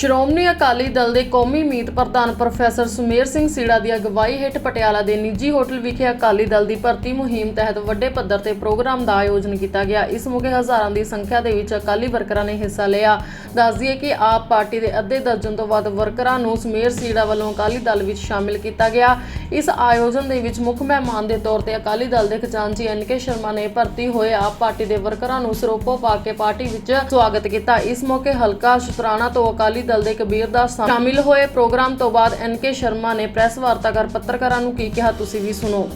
ਸ਼੍ਰੋਮਣੀ ਅਕਾਲੀ ਦਲ ਦੇ ਕੌਮੀ ਮੀਤ ਪ੍ਰਧਾਨ ਪ੍ਰੋਫੈਸਰ ਸੁਮੇਰ ਸਿੰਘ ਸੀੜਾ ਦੀ ਅਗਵਾਈ ਹੇਠ ਪਟਿਆਲਾ ਦੇ ਨਿੱਜੀ ਹੋਟਲ ਵਿਖੇ ਅਕਾਲੀ ਦਲ ਦੀ ਭਰਤੀ ਮੁਹਿੰਮ ਤਹਿਤ ਵੱਡੇ ਪੱਧਰ ਤੇ ਪ੍ਰੋਗਰਾਮ ਦਾ ਆਯੋਜਨ ਕੀਤਾ ਗਿਆ। ਇਸ ਮੌਕੇ ਹਜ਼ਾਰਾਂ ਦੀ ਸੰਖਿਆ ਦੇ ਵਿੱਚ ਅਕਾਲੀ ਵਰਕਰਾਂ ਨੇ ਹਿੱਸਾ ਲਿਆ। ਦੱਸ ਦਈਏ ਕਿ ਆਪ ਪਾਰਟੀ ਦੇ ਅੱਧੇ ਦਰਜਨ ਤੋਂ ਵੱਧ ਵਰਕਰਾਂ ਨੂੰ ਸੁਮੇਰ ਸੀੜਾ ਵੱਲੋਂ ਅਕਾਲੀ ਦਲ ਵਿੱਚ ਸ਼ਾਮਿਲ ਕੀਤਾ ਗਿਆ। ਇਸ ਆਯੋਜਨ ਦੇ ਵਿੱਚ ਮੁੱਖ ਮਹਿਮਾਨ ਦੇ ਤੌਰ ਤੇ ਅਕਾਲੀ ਦਲ ਦੇ ਖਜ਼ਾਨਚੀ ਐਨ ਕੇ ਸ਼ਰਮਾ ਨੇ ਭਰਤੀ ਹੋਏ ਆਪ ਪਾਰਟੀ ਦੇ ਵਰਕਰਾਂ ਨੂੰ ਸਰੋਪੋ ਪਾ ਕੇ ਪਾਰਟੀ ਵਿੱਚ ਸਵਾਗਤ ਕੀਤਾ। ਇਸ ਮੌਕੇ ਹਲਕਾ ਸ਼ੁਤਰਾਣਾ ਤੋਂ ਅਕਾਲੀ ਦਲ ਦੇ ਕਬੀਰ ਦਾਸ ਸ਼ਾਮਿਲ ਹੋਏ ਪ੍ਰੋਗਰਾਮ ਤੋਂ ਬਾਅਦ ਐਨ ਕੇ ਸ਼ਰਮਾ ਨੇ ਪ੍ਰੈਸ ਵਾਰਤਾ ਕਰ ਪੱਤਰਕਾਰਾਂ ਨੂੰ ਕੀ ਕਿਹਾ, ਤੁਸੀਂ ਵੀ ਸੁਣੋ।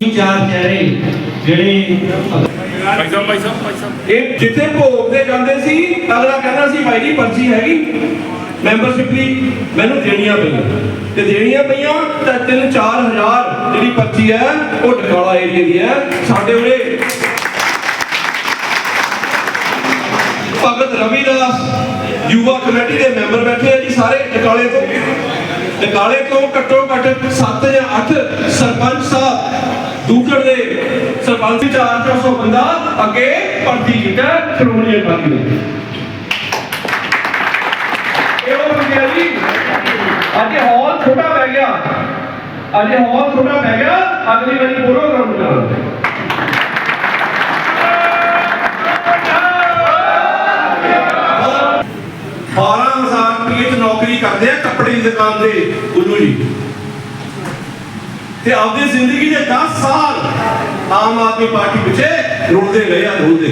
ਚਾਰ ਚਿਹਰੇ ਜਿਹੜੇ ਭਾਈ ਸਾਹਿਬ ਭਾਈ ਸਾਹਿਬ ਭਾਈ ਸਾਹਿਬ। ਇਹ ਜਿੱਥੇ ਭੋਗ ਦੇ ਜਾਂਦੇ ਸੀ ਅਗਲਾ ਕਹਿੰਦਾ ਸੀ ਭਾਈ ਜੀ ਪਰਚੀ ਹੈਗੀ। ਮੈਂਬਰਸ਼ਿਪ ਦੀ ਮੈਨੂੰ ਦੇਣੀਆਂ ਪਈਆਂ। ਤੇ ਦੇਣੀਆਂ ਪਈਆਂ ਤਾਂ 3-4000 ਜਿਹੜੀ ਪਰਚੀ ਹੈ ਉਹ ਟਕਾਲਾ ਏਰੀਆ ਦੀ ਹੈ। ਸਾਡੇ ਉਰੇ ਭਗਤ ਰਵੀਦਾਸ ਯੁਵਾ ਕਮੇਟੀ ਦੇ ਮੈਂਬਰ ਬੈਠੇ ਆ ਜੀ ਸਾਰੇ ਟਕਾਲੇ ਤੋਂ। ਟਕਾਲੇ ਤੋਂ ਘੱਟੋ ਘੱਟ 7 ਜਾਂ 8 ਸਰਪੰਚ ਸਾਹਿਬ ਦੂਕੜ ਦੇ ਸਰਪੰਚ 400 ਬੰਦਾ ਅੱਗੇ ਭਰਤੀ ਕੀਤਾ ਸ਼੍ਰੋਮਣੀ ਅਕਾਲੀ ਦਲ ਇਹ ਉਹ ਬੰਦੇ ਜੀ, ਅੱਜ ਹਾਲ ਛੋਟਾ ਪੈ ਗਿਆ। ਅੱਜ ਹਾਲ ਛੋਟਾ ਪੈ ਗਿਆ, ਅਗਲੀ ਵਾਰੀ ਬੋਲੋ ਕਰਾਂਗੇ 12000 ਰੁਪਏ ਚ ਨੌਕਰੀ ਕਰਦੇ ਆ ਕੱਪੜੇ ਦੀ ਦੁਕਾਨ ਤੇ, ਉਲੂ ਜੀ। ਤੇ ਆਪਦੀ ਜ਼ਿੰਦਗੀ ਦੇ 10 ਸਾਲ ਆਮ ਆਦਮੀ ਪਾਰਟੀ ਪਿੱਛੇ ਰੁਲਦੇ ਗਏ ਆ, ਰੁਲਦੇ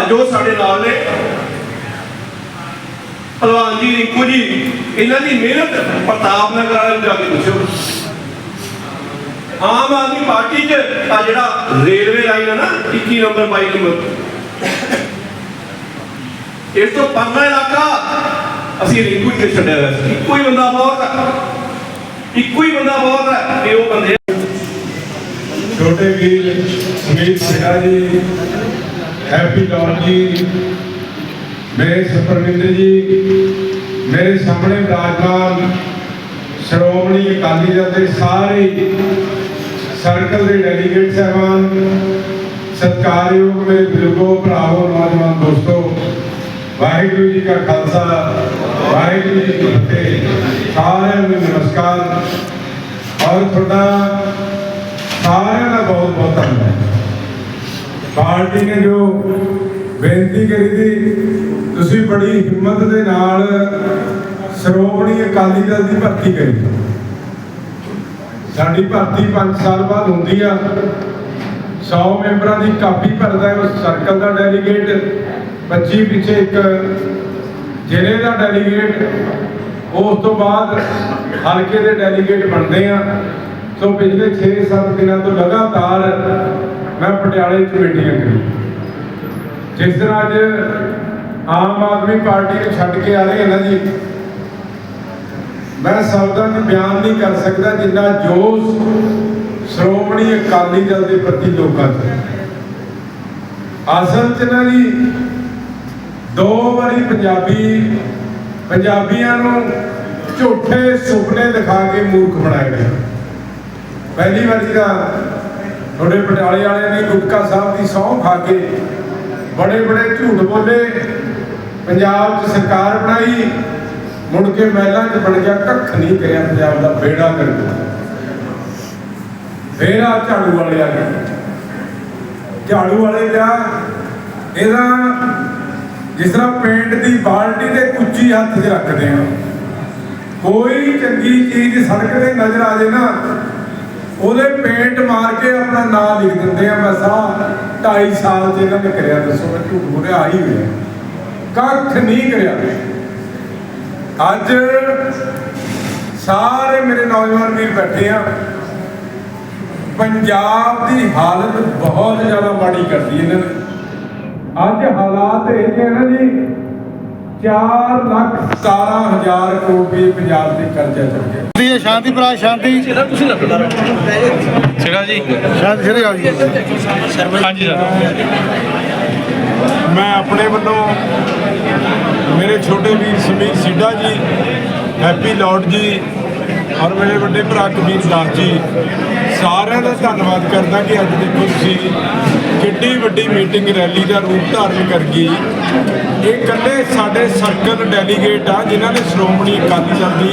ਅੱਜ ਉਹ ਸਾਡੇ ਨਾਲ ਨੇ। ਭਲਵਾਨ ਜੀ, ਰਿੰਕੂ ਜੀ, ਇਹਨਾਂ ਦੀ ਮਿਹਨਤ ਪ੍ਰਤਾਪ ਨਗਰ ਵਾਲੇ ਜਾ ਕੇ ਪੁੱਛੋ। ਆਮ ਆਦਮੀ ਪਾਰਟੀ 'ਚ ਆ ਜਿਹੜਾ ਰੇਲਵੇ ਲਾਈਨ ਹੈ ਨਾ 21 ਨੰਬਰ 22 ਨੰਬਰ ਇਸ ਤੋਂ ਪਰਲਾ ਇਲਾਕਾ ਅਸੀਂ ਰਿੰਕੂ ਜੀ ਛੱਡਿਆ ਹੋਇਆ ਸੀ। ਇੱਕੋ ਹੀ ਬੰਦਾ ਬਹੁਤ ਇੱਕੋ ਹੀ ਬੰਦਾ ਬਹੁਤ ਹੈ ਤੇ ਉਹ ਬੰਦੇ ਛੋਟੇ ਵੀਰ ਸੁਮੀਤ ਸਿਹਾ ਜੀ, ਹੈਪੀ ਲੌਨ ਜੀ, ਮੇਰੇ ਸੁਪਰਵਿੰਦਰ ਜੀ, ਮੇਰੇ ਸਾਹਮਣੇ ਵਿਰਾਜਮਾਨ ਸ਼੍ਰੋਮਣੀ ਅਕਾਲੀ ਦਲ ਦੇ ਸਾਰੇ ਸਰਕਲ ਦੇ ਡੈਲੀਗੇਟ ਸਾਹਿਬਾਨ, ਸਤਿਕਾਰਯੋਗ ਮੇਰੇ ਬਜ਼ੁਰਗੋ, ਭਰਾਵੋ, ਨੌਜਵਾਨ ਦੋਸਤੋ, ਵਾਹਿਗੁਰੂ ਜੀ ਕਾ ਖਾਲਸਾ, ਵਾਹਿਗੁਰੂ ਜੀ ਕੀ ਫਤਿਹ। ਨਮਸਕਾਰ ਔਰ ਤੁਹਾਡਾ ਸਾਰਿਆਂ ਦਾ ਬਹੁਤ ਬਹੁਤ ਧੰਨਵਾਦ। ਪਾਰਟੀ ਨੇ ਜੋ ਬੇਨਤੀ ਕਰੀ ਸੀ, ਤੁਸੀਂ ਬੜੀ ਹਿੰਮਤ ਦੇ ਨਾਲ ਸ਼੍ਰੋਮਣੀ ਅਕਾਲੀ ਦਲ ਦੀ ਭਰਤੀ ਕਰੀ। ਸਾਡੀ ਭਰਤੀ 5 ਸਾਲ ਬਾਅਦ ਹੁੰਦੀ ਆ। 100 ਮੈਂਬਰਾਂ ਦੀ ਕਾਪੀ ਭਰਦਾ ਹੈ ਉਸ ਸਰਕਲ ਦਾ ਡੈਲੀਗੇਟ। 25 ਪਿੱਛੇ ਇੱਕ ਜ਼ਿਲ੍ਹੇ ਦਾ ਡੈਲੀਗੇਟ। ਉਸ ਤੋਂ ਬਾਅਦ ਹਲਕੇ ਦੇ ਡੈਲੀਗੇਟ ਬਣਦੇ ਆ। ਸੋ ਪਿਛਲੇ 6-7 ਦਿਨਾਂ ਤੋਂ ਲਗਾਤਾਰ ਮੈਂ ਪਟਿਆਲੇ 'ਚ ਮੀਟਿੰਗਾਂ ਕਰੀ ਜਿਸ ਤਰ੍ਹਾਂ ਅੱਜ ਆਮ ਆਦਮੀ ਪਾਰਟੀ ਨੂੰ ਛੱਡ ਕੇ ਆ ਰਹੇ ਹਨ ਜੀ, ਮੈਂ ਸ਼ਬਦਾਂ 'ਚ ਬਿਆਨ ਨਹੀਂ ਕਰ ਸਕਦਾ ਜਿੰਨਾ ਜੋਸ਼ ਸ਼੍ਰੋਮਣੀ ਅਕਾਲੀ ਦਲ ਦੇ ਪ੍ਰਤੀ ਲੋਕਾਂ 'ਚ ਅਸਲ 'ਚ ਨਾ ਜੀ, ਦੋ ਵਾਰੀ ਪੰਜਾਬੀ ਪੰਜਾਬੀਆਂ ਨੂੰ ਝੂਠੇ ਸੁਪਨੇ ਦਿਖਾ ਕੇ ਮੂਰਖ ਬਣਾਏ ਗਏ ਪਹਿਲੀ ਵਾਰੀ ਤਾਂ ਤੁਹਾਡੇ ਪਟਿਆਲੇ ਵਾਲਿਆਂ ਨੇ ਗੁਟਕਾ ਸਾਹਿਬ ਦੀ ਸਹੁੰ ਖਾ ਕੇ ਬੜੇ ਬੜੇ ਝੂਠ ਬੋਲੇ, ਪੰਜਾਬ 'ਚ ਸਰਕਾਰ ਬਣਾਈ, ਮੁੜ ਕੇ ਮਹਿਲਾਂ 'ਚ ਬਣ ਗਿਆ, ਕੱਖ ਨਹੀਂ ਕਰਿਆ ਪੰਜਾਬ ਦਾ, ਬੇੜਾ ਕਰ ਦਿੱਤਾ। ਫੇਰ ਝਾੜੂ ਵਾਲੇ ਆ ਗਏ। ਝਾੜੂ ਵਾਲੇ ਦਾ ਇਹਦਾ ਜਿਸ ਤਰ੍ਹਾਂ ਪੇਂਟ ਦੀ ਬਾਲਟੀ ਤੇ ਕੁੱਚੀ ਹੱਥ 'ਚ ਰੱਖਦੇ ਆ। ਕੋਈ ਚੰਗੀ ਚੀਜ਼ ਸੜਕ ਤੇ ਨਜ਼ਰ ਆ ਜੇ ਨਾ, ਉਹਦੇ ਪੇਂਟ ਮਾਰ ਕੇ ਆਪਣਾ ਨਾਮ ਲਿਖ ਦਿੰਦੇ ਆ ਬਸ ਆਹ 2.5 ਸਾਲ ਚ ਇਹਨਾਂ ਨੇ ਕਰਿਆ, ਦੱਸੋ ਮੈਂ ਝੂਠ ਬੋਲਿਆ ਆ ਹੀ ਹੋਇਆ। ਕੱਖ ਨਹੀਂ ਕਰਿਆ। ਅੱਜ ਸਾਰੇ ਮੇਰੇ ਨੌਜਵਾਨ ਵੀਰ ਬੈਠੇ ਆ। ਪੰਜਾਬ ਦੀ ਹਾਲਤ ਬਹੁਤ ਜ਼ਿਆਦਾ ਮਾੜੀ ਕਰਦੀ ਇਹਨਾਂ ਨੇ। ਅੱਜ ਹਾਲਾਤ ਇਹ ਜਿਹੇ ਨਾ ਜੀ 4 ਲੱਖ 17 ਹਜ਼ਾਰ ਕਰੋੜ ਰੁਪਏ ਪੰਜਾਬ ਤੇ ਕਰਜ਼ਾ ਚੱਲ ਗਿਆ। ਦੀ ਸ਼ਾਂਤੀ ਭਰਾ ਸ਼ਾਂਤੀ। ਸਿਰਾ ਜੀ। ਸ਼ਾਂਤੀ ਸ਼ਰੇ ਆ ਜੀ। ਹਾਂਜੀ ਸਰ। ਮੈਂ ਆਪਣੇ ਵੱਲੋਂ ਮੇਰੇ ਛੋਟੇ ਵੀਰ ਸਮੀਰ ਸਿੱਡਾ ਜੀ ਹੈਪੀ ਲਾਰਡ ਜੀ ਔਰ ਮੇਰੇ ਵੱਡੇ ਭਰਾ ਕਬੀਰ ਦਾਸ ਜੀ, ਸਾਰਿਆਂ ਦਾ ਧੰਨਵਾਦ ਕਰਦਾ ਕਿ ਅੱਜ ਦੇਖੋ ਤੁਸੀਂ ਕਿੱਡੀ ਵੱਡੀ ਮੀਟਿੰਗ ਰੈਲੀ ਦਾ ਰੂਪ ਧਾਰਨ ਕਰ ਗਈ ਇਹ ਇਕੱਲੇ ਸਾਡੇ ਸਰਕਲ ਡੈਲੀਗੇਟ ਆ, ਜਿਨ੍ਹਾਂ ਨੇ ਸ਼੍ਰੋਮਣੀ ਅਕਾਲੀ ਦਲ ਦੀ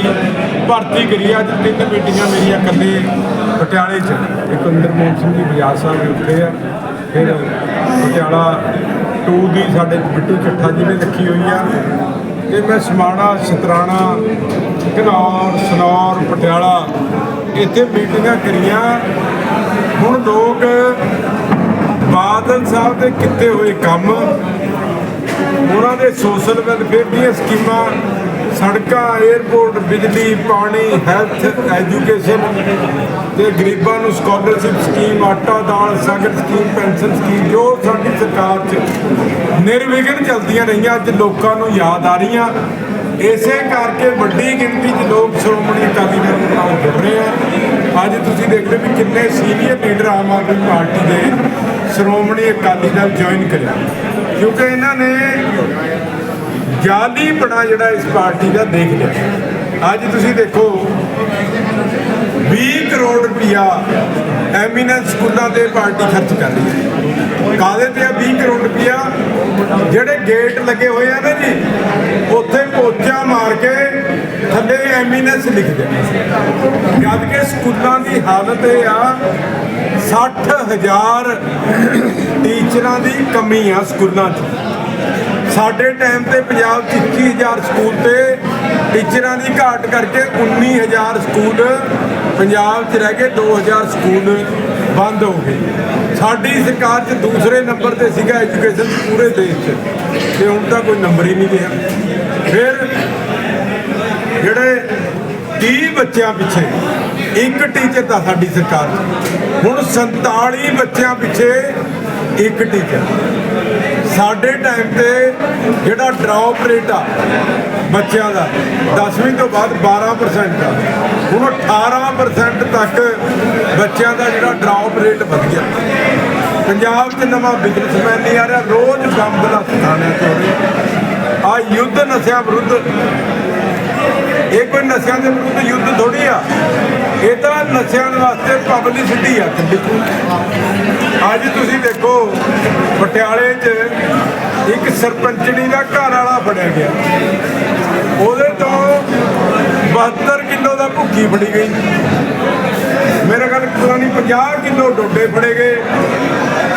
ਭਰਤੀ ਕਰੀ ਆ। ਅੱਜ ਤਿੰਨ ਮੀਟਿੰਗਾਂ ਮੇਰੀਆਂ ਇਕੱਲੇ ਪਟਿਆਲੇ 'ਚ। ਇੱਕ ਅੰਦਰ ਮੋਹਨ ਸਿੰਘ ਜੀ ਬਾਜ਼ਾਰ ਸਾਹਿਬ ਦੇ ਉੱਤੇ ਆ, ਫਿਰ ਪਟਿਆਲਾ 2 ਦੀ ਸਾਡੇ ਬਿੱਟੂ ਚੱਠਾ ਜੀ ਨੇ ਰੱਖੀ ਹੋਈ ਆ। ਤੇ ਮੈਂ ਸਮਾਣਾ, ਸਤਰਾਣਾ ਘਨੌਰ ਸਨੌਰ, ਪਟਿਆਲਾ, ਇੱਥੇ ਮੀਟਿੰਗਾਂ ਕਰੀਆਂ। ਹੁਣ ਲੋਕ ਬਾਦਲ ਸਾਹਿਬ ਦੇ ਕੀਤੇ ਹੋਏ ਕੰਮ, ਉਹਨਾਂ ਦੇ ਸੋਸ਼ਲ ਵੈਲਫੇਅਰ ਦੀਆਂ ਸਕੀਮਾਂ, ਸੜਕਾਂ 에ਅਰਪੋਰਟ ਬਿਜਲੀ, ਪਾਣੀ ਹੈਲਥ ਐਜੂਕੇਸ਼ਨ ਤੇ ਗਰੀਬਾਂ ਨੂੰ ਸਕਾਲਰਸ਼ਿਪ ਸਕੀਮ ਆਟਾ, ਦਾਲ, ਸਾਗਰ ਸਕੀਮ ਪੈਨਸ਼ਨ ਸਕੀਮ ਜੋ ਸਾਡੀ ਸਰਕਾਰ 'ਚ ਨਿਰਵਿਘਨ ਚੱਲਦੀਆਂ ਰਹੀਆਂ, ਅੱਜ ਲੋਕਾਂ ਨੂੰ ਯਾਦ ਆ ਰਹੀਆਂ। ਇਸੇ ਕਰਕੇ ਵੱਡੀ ਗਿਣਤੀ 'ਚ ਲੋਕ ਸ਼੍ਰੋਮਣੀ ਅਕਾਲੀ ਦਲ ਦੇ ਨਾਲ ਜੁੜ ਰਹੇ ਆ। ਅੱਜ ਤੁਸੀਂ ਦੇਖਦੇ ਵੀ ਕਿੰਨੇ senior leader Aam Aadmi party ਦੇ ਸ਼੍ਰੋਮਣੀ ਅਕਾਲੀ ਦਲ ਜੁਆਇਨ ਕਰਿਆ। ਕਿਉਂਕਿ ਇਹਨਾਂ ਨੇ ਜਾਲੀ ਬਣਾ ਜਿਹੜਾ ਇਸ ਪਾਰਟੀ ਦਾ ਦੇਖ ਲਿਆ। ਅੱਜ ਤੁਸੀਂ ਦੇਖੋ 20 ਕਰੋੜ ਰੁਪਇਆ ਐਮੀਨੈਂਸ ਸਕੂਲਾਂ ਤੇ ਪਾਰਟੀ ਖਰਚ ਕਰ ਰਹੀ ਹੈ। ਕਾਹਦੇ ਤੇ ਆ 20 ਕਰੋੜ ਰੁਪਇਆ ਜਿਹੜੇ ਗੇਟ ਲੱਗੇ ਹੋਏ ਆ ਨਾ ਜੀ, ਉੱਥੇ ਪੋਚਾ ਮਾਰ ਕੇ ਥੱਲੇ ਐਮੀਨੈਂਸ ਲਿਖ ਦੇ ਜਦ ਕਿ ਸਕੂਲਾਂ ਦੀ ਹਾਲਤ ਇਹ ਆ 60000 ਟੀਚਰਾਂ ਦੀ ਕਮੀ ਆ ਸਕੂਲਾਂ 'ਚ। ਸਾਡੇ ਟਾਈਮ ਤੇ ਪੰਜਾਬ 'ਚ 21000 ਸਕੂਲ ਤੇ ਟੀਚਰਾਂ ਦੀ ਘਾਟ ਕਰਕੇ 19000 ਸਕੂਲ ਪੰਜਾਬ 'ਚ ਰਹਿ ਗਏ 2000 ਸਕੂਲ ਬੰਦ ਹੋ ਗਏ ਸਾਡੀ ਸਰਕਾਰ 'ਚ ਦੂਸਰੇ ਨੰਬਰ ਤੇ ਸੀਗਾ ਐਜੂਕੇਸ਼ਨ ਪੂਰੇ ਦੇਸ਼ 'ਚ। ਤੇ ਹੁਣ ਤਾਂ ਕੋਈ ਨੰਬਰ ਹੀ ਨਹੀਂ ਰਿਹਾ। ਫਿਰ ਜਿਹੜੇ 30 ਬੱਚਿਆਂ ਪਿੱਛੇ, ਇੱਕ ਟੀਚਰ ਦਾ ਸਾਡੀ ਸਰਕਾਰ 'ਚ। ਹੁਣ 47 ਬੱਚਿਆਂ ਪਿੱਛੇ ਇੱਕ ਟੀਚਰ ਸਾਡੇ ਟਾਈਮ ਤੇ ਜਿਹੜਾ ਡ੍ਰੌਪ ਰੇਟ ਆ ਬੱਚਿਆਂ ਦਾ 10ਵੀਂ ਤੋਂ ਬਾਅਦ 12% ਆ। ਹੁਣ 18% ਤੱਕ ਬੱਚਿਆਂ ਦਾ ਜਿਹੜਾ ਡ੍ਰੌਪ ਰੇਟ ਵਧ ਗਿਆ ਪੰਜਾਬ 'ਚ ਨਵਾਂ ਬਿਜ਼ਨਸਮੈਨ ਨਹੀਂ ਆ ਰਿਹਾ, ਰੋਜ਼ ਕੰਮ ਬਲਾਸਟ ਥਾਣਿਆਂ ਤੋਂ ਆ ਯੁੱਧ ਨਸ਼ਿਆਂ ਵਿਰੁੱਧ। ਇਹ ਕੋਈ ਨਸ਼ਿਆਂ ਦੇ ਵਿਰੁੱਧ ਯੁੱਧ ਥੋੜੀ ਆ। ਇਹ ਤਾਂ ਨਸ਼ਿਆਂ ਦੇ ਵਾਸਤੇ ਪਬਲਿਸਿਟੀ ਆ ਕੱਲੀ ਅੱਜ ਤੁਸੀਂ ਦੇਖੋ, ਪਟਿਆਲੇ 'ਚ ਇੱਕ ਸਰਪੰਚਣੀ ਦਾ ਘਰ ਵਾਲਾ ਫੜਿਆ ਗਿਆ। ਉਹਦੇ ਤੋਂ 72 ਕਿਲੋ ਦਾ ਭੁੱਕੀ ਫੜੀ ਗਈ। ਮੇਰੇ ਖਿਆਲ ਪਤਾ ਨਹੀਂ 50 ਕਿਲੋ ਡੋਡੇ ਫੜੇ ਗਏ।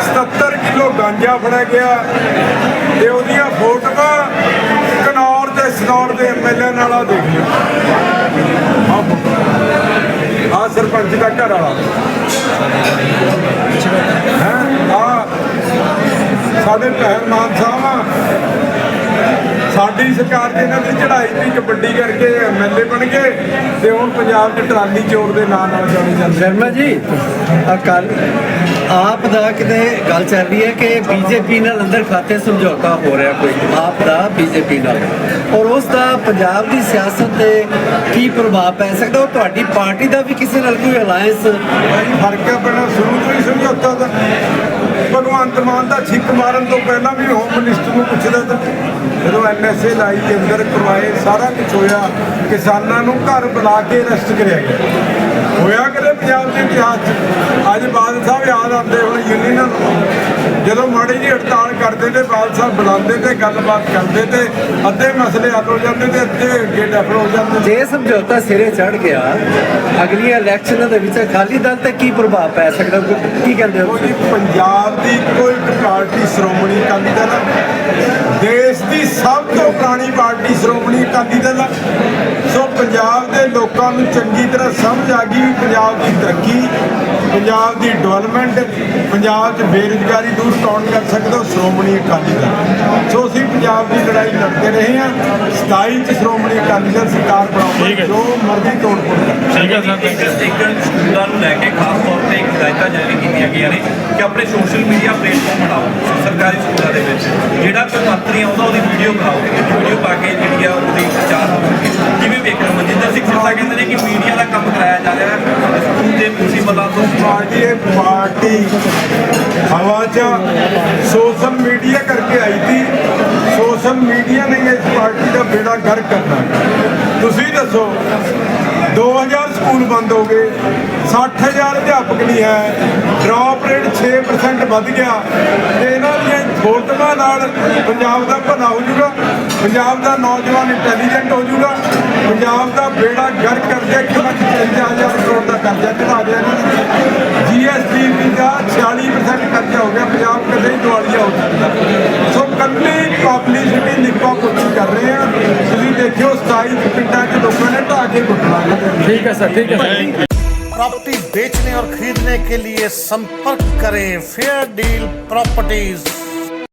77 ਕਿਲੋ ਗਾਂਜਾ ਫੜਿਆ ਗਿਆ। ਤੇ ਉਹਦੀਆਂ ਫੋਟੋਆਂ ਕਨੌਰ ਤੇ ਸਨੌਰ ਦੇ ਐਮਐਲਏ ਨਾਲ ਆ ਦੇਖ ਲਿਓ ਆ ਸਰਪੰਚ ਦਾ ਘਰ ਵਾਲਾ। ਹੈ? ਆ ਸਾਡੇ ਭੈਣ ਮਾਨ ਸਾਹਿਬ ਆ। ਸਾਡੀ ਸਰਕਾਰ ਦੇ ਇਹਨਾਂ ਦੀ ਚੜ੍ਹਾਈ ਦੀ ਕਬੱਡੀ ਕਰਕੇ ਐਮਐਲਏ ਬਣ ਗਏ ਤੇ ਹੁਣ ਪੰਜਾਬ 'ਚ ਟਰਾਲੀ ਚੋਰ ਦੇ ਨਾਂ ਨਾਲ ਜਾਣੀ ਜਾਂਦੇ ਸ਼ਰਮਾ ਜੀ ਅਕਾਲ ਆਪ ਦਾ ਕਿਤੇ ਗੱਲ ਚੱਲ ਰਹੀ ਹੈ ਕਿ ਬੀਜੇਪੀ ਨਾਲ ਅੰਦਰ ਖਾਤੇ ਸਮਝੌਤਾ ਹੋ ਰਿਹਾ ਕੋਈ? ਆਪ ਦਾ ਬੀਜੇਪੀ ਨਾਲ। ਔਰ ਉਸ ਦਾ ਪੰਜਾਬ ਦੀ ਸਿਆਸਤ ਤੇ ਕੀ ਪ੍ਰਭਾਵ ਪੈ ਸਕਦਾ? ਉਹ ਤੁਹਾਡੀ ਪਾਰਟੀ ਦਾ ਵੀ ਕਿਸੇ ਨਾਲ ਕੋਈ ਅਲਾਈਅੰਸ ਫ਼ਰਕ ਹੈ ਪਹਿਲਾਂ ਸ਼ੁਰੂ ਤੋਂ ਹੀ ਸਮਝੌਤਾ ਦਾ ਭਗਵੰਤ ਮਾਨ ਦਾ ਛਿੱਕ ਮਾਰਨ ਤੋਂ ਪਹਿਲਾਂ ਵੀ ਹੋਮ ਮਿਨਿਸਟਰ ਨੂੰ ਪੁੱਛਦਾ ਤਾਂ, ਜਦੋਂ ਐਨਐਸਏ ਲਾਈ ਕੇ ਅੰਦਰ ਕਰਵਾਏ, ਸਾਰਾ ਕੁਝ ਹੋਇਆ, ਕਿਸਾਨਾਂ ਨੂੰ ਘਰ ਬੁਲਾ ਕੇ ਅਰੈਸਟ ਕਰਿਆ ਗਿਆ। ਹੋਇਆ ਕਦੇ ਪੰਜਾਬ ਦੇ ਇਤਿਹਾਸ 'ਚ? ਅੱਜ ਬਾਦਲ ਸਾਹਿਬ ਯਾਦ ਆਉਂਦੇ ਹੁਣ ਯੂਨੀਅਨਾਂ ਨੂੰ ਜਦੋਂ ਮਾੜੀ ਜੀ ਹੜਤਾਲ ਸਾਹਿਬ ਬੁਲਾਉਂਦੇ ਤੇ ਗੱਲਬਾਤ ਕਰਦੇ ਤੇ ਅੱਧੇ ਮਸਲੇ ਹੱਲ ਹੋ ਜਾਂਦੇ ਤੇ ਅੱਧੇ ਅੱਗੇ ਡਫਰ ਹੋ ਜਾਂਦੇ। ਜੇ ਸਮਝੌਤਾ ਸਿਰੇ ਚੜ ਗਿਆ ਅਗਲੀਆਂ ਇਲੈਕਸ਼ਨਾਂ ਦੇ ਵਿੱਚ ਅਕਾਲੀ ਦਲ ਤੇ ਕੀ ਪ੍ਰਭਾਵ ਪੈ ਸਕਦਾ? ਕੀ ਕਹਿੰਦੇ ਹੋ ਜੀ ਪੰਜਾਬ ਦੀ ਇੱਕ ਪਾਰਟੀ ਸ਼੍ਰੋਮਣੀ ਅਕਾਲੀ ਦਲ। ਦੇਸ਼ ਦੀ ਸਭ ਤੋਂ ਪੁਰਾਣੀ ਪਾਰਟੀ ਸ਼੍ਰੋਮਣੀ ਅਕਾਲੀ ਦਲ ਸੋ ਪੰਜਾਬ ਦੇ ਲੋਕਾਂ ਨੂੰ ਚੰਗੀ ਤਰ੍ਹਾਂ ਸਮਝ ਆ ਗਈ ਪੰਜਾਬ ਦੀ ਤਰੱਕੀ ਪੰਜਾਬ ਦੀ ਡਿਵੈਲਪਮੈਂਟ ਪੰਜਾਬ 'ਚ ਬੇਰੁਜ਼ਗਾਰੀ ਦੂਰ ਕੌਣ ਕਰ ਸਕਦਾ? ਸ਼੍ਰੋਮਣੀ ਅਕਾਲੀ ਦਲ। ਸੋ ਅਸੀਂ ਪੰਜਾਬ ਦੀ ਲੜਾਈ ਲੜਦੇ ਰਹੇ ਹਾਂ 27 ਚ ਸ਼੍ਰੋਮਣੀ ਅਕਾਲੀ ਦਲ ਸਰਕਾਰ ਬਣਾਉਂਦੀ ਹੈ। ਜੋ ਮਰਜ਼ੀ ਤੋੜ ਫੋੜ ਕਰ। ਠੀਕ ਹੈ ਸਰ ਇੱਕ ਸਕੂਲਾਂ ਨੂੰ ਲੈ ਕੇ ਖਾਸ ਤੌਰ ਤੇ ਇੱਕ ਹਦਾਇਤਾਂ ਜਾਰੀ ਕੀਤੀਆਂ ਗਈਆਂ ਨੇ ਕਿ ਆਪਣੇ ਸੋਸ਼ਲ ਮੀਡੀਆ ਪਲੇਟਫਾਰਮ ਬਣਾਓ ਸਰਕਾਰੀ ਸਕੂਲਾਂ ਦੇ ਵਿੱਚ। ਜਿਹੜਾ ਕੋਈ ਮੰਤਰੀ ਆਉਂਦਾ ਉਹਦੀ ਵੀਡੀਓ ਬਣਾਓ। ਵੀਡੀਓ ਪਾ ਕੇ ਜਿਹੜੀ ਆ ਉਹਦੀ ਪ੍ਰਚਾਰ ਹੋਵੇ ਜਿਵੇਂ ਵੇਖਣ ਮਨਜਿੰਦਰ ਸਿੰਘ ਸਿੱਧਾ ਕਹਿੰਦੇ ਨੇ ਕਿ ਮੀਡੀਆ ਦਾ ਕੰਮ ਕਰਾਇਆ ਜਾ ਰਿਹਾ ਹੈ। ਸਕੂਲ ਦੇ ਪ੍ਰਿੰਸੀਪਲਾਂ ਤੋਂ ਪਾਰਟੀ ਇਹ ਪਾਰਟੀ। ਹਵਾ 'ਚ ਸੋਸ਼ਲ ਮੀਡੀਆ ਕਰਕੇ ਆਈ ਸੀ। ਸੋਸ਼ਲ ਮੀਡੀਆ ਨੇ ਇਸ ਪਾਰਟੀ ਦਾ ਬੇੜਾ ਗਰ ਕਰਨਾ ਤੁਸੀਂ ਦੱਸੋ 2000 ਸਕੂਲ ਬੰਦ ਹੋ ਗਏ 60000 ਅਧਿਆਪਕ ਨਹੀਂ ਹੈ ਡ੍ਰੌਪ ਰੇਟ 6% ਵੱਧ ਗਿਆ। ਤੇ ਇਹਨਾਂ ਦੀਆਂ ਫੋਟੋਆਂ ਨਾਲ ਪੰਜਾਬ ਦਾ ਭਲਾ ਹੋ ਜਾਊਗਾ, ਪੰਜਾਬ ਦਾ ਨੌਜਵਾਨ ਇੰਟੈਲੀਜੈਂਟ ਹੋ ਜਾਊਗਾ, ਪੰਜਾਬ ਦਾ ਬੇੜਾ ਗਰ ਕਰਕੇ ਇੱਕ ਲੱਖ ਹਜ਼ਾਰ ਕਰੋੜ ठीक है सर ठीक है सर प्रॉपर्टी बेचने और खरीदने के लिए संपर्क करें फेयर डील प्रॉपर्टीज